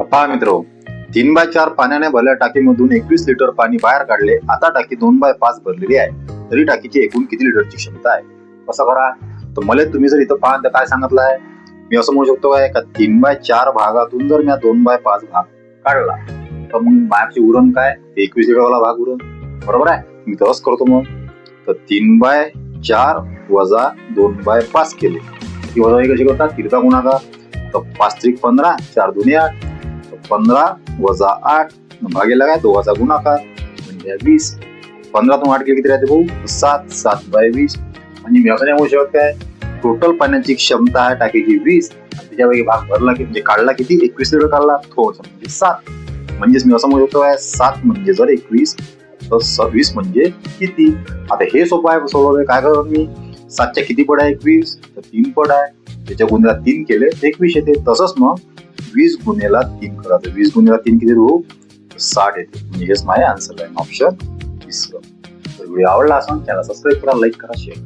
पहा मित्र तीन बाय चार पाण्याने भरल्या टाकीमधून एकवीस लिटर पाणी बाहेर काढले. आता टाकी दोन बाय पाच भरलेली आहे. तरी टाकीची एकूण किती लिटरची क्षमता आहे? कसा करा तर मला तुम्ही जर इथं पाहा तर काय सांगितलं आहे मी असं म्हणू शकतो काय का तीन बाय चार भागातून जर मी दोन बाय पाच भाग काढला तर मग बाहेरची उरण काय? एकवीस लिटरवाला भाग उरण. बरोबर आहे? मी तसंच करतो मग. तर तीन बाय चार वजा दोन बाय पाच केले. ती वजा कशी करतात? तिरका गुणाकार. तर पाच त्रिक पंधरा चार दुने आठ पंधरा वजा आठ भागेला काय? दोघाचा गुणाकार म्हणजे वीस. पंधरातून आठ केले किती राहते भाऊ? सात सात बाय वीस. म्हणजे मी असं नाही शकत काय? टोटल पाण्याची क्षमता आहे टाकीची वीस. त्याच्यापैकी भाग भरला की म्हणजे काढला किती? एकवीस लिटर काढला. थोडस म्हणजे सात. म्हणजेच मी असं म्हणू शकतो काय? सात म्हणजे जर एकवीस तर सव्वीस म्हणजे किती? आता हे सोपं आहे सोडवलं काय करतो मी? सातच्या किती पड आहे? एकवीस. तर तीन पड आहे. त्याच्या गुन्ह्याला तीन केले एकवीस येते. तसंच मग वीस गुन्ह्याला तीन करायचं वीस गुन्ह्याला तीन किती होऊ साठ येते. म्हणजे हेच माझे आन्सर आहे. ऑप्शन तिसरं तर व्हिडिओ आवडला असेल त्याला सबस्क्राईब करा लाईक करा शेअर